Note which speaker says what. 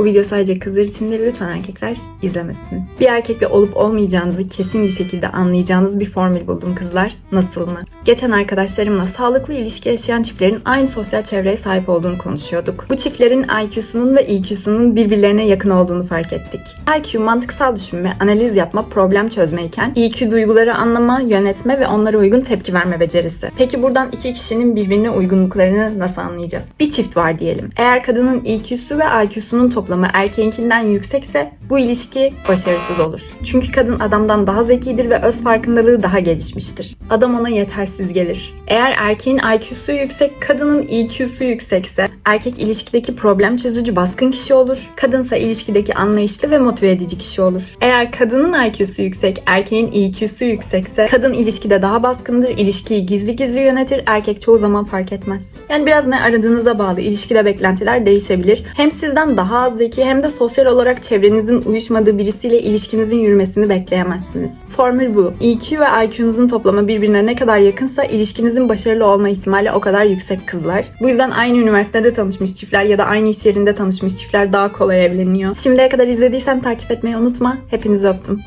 Speaker 1: Bu video sadece kızlar için de lütfen erkekler izlemesin. Bir erkekle olup olmayacağınızı kesin bir şekilde anlayacağınız bir formül buldum kızlar. Nasıl mı? Geçen arkadaşlarımla sağlıklı ilişki yaşayan çiftlerin aynı sosyal çevreye sahip olduğunu konuşuyorduk. Bu çiftlerin IQ'sunun ve EQ'sunun birbirlerine yakın olduğunu fark ettik. IQ mantıksal düşünme, analiz yapma, problem çözmeyken EQ duyguları anlama, yönetme ve onlara uygun tepki verme becerisi. Peki buradan iki kişinin birbirine uygunluklarını nasıl anlayacağız? Bir çift var diyelim. Eğer kadının EQ'su ve IQ'sunun toplamı erkeğinkinden yüksekse bu ilişki başarısız olur. Çünkü kadın adamdan daha zekidir ve öz farkındalığı daha gelişmiştir. Adam ona yetersiz gelir. Eğer erkeğin IQ'su yüksek, kadının EQ'su yüksekse erkek ilişkideki problem çözücü baskın kişi olur. Kadınsa ilişkideki anlayışlı ve motive edici kişi olur. Eğer kadının IQ'su yüksek, erkeğin EQ'su yüksekse kadın ilişkide daha baskındır, ilişkiyi gizli gizli yönetir, erkek çoğu zaman fark etmez. Yani biraz ne aradığınıza bağlı ilişkide beklentiler değişebilir. Hem sizden daha az zeki hem de sosyal olarak çevrenizin uyuşmadığı birisiyle ilişkinizin yürümesini bekleyemezsiniz. Formül bu. EQ ve IQ'nuzun toplamı birbirine ne kadar yakınsa ilişkinizin başarılı olma ihtimali o kadar yüksek kızlar. Bu yüzden aynı üniversitede tanışmış çiftler ya da aynı iş yerinde tanışmış çiftler daha kolay evleniyor. Şimdiye kadar izlediysen takip etmeyi unutma. Hepinizi öptüm.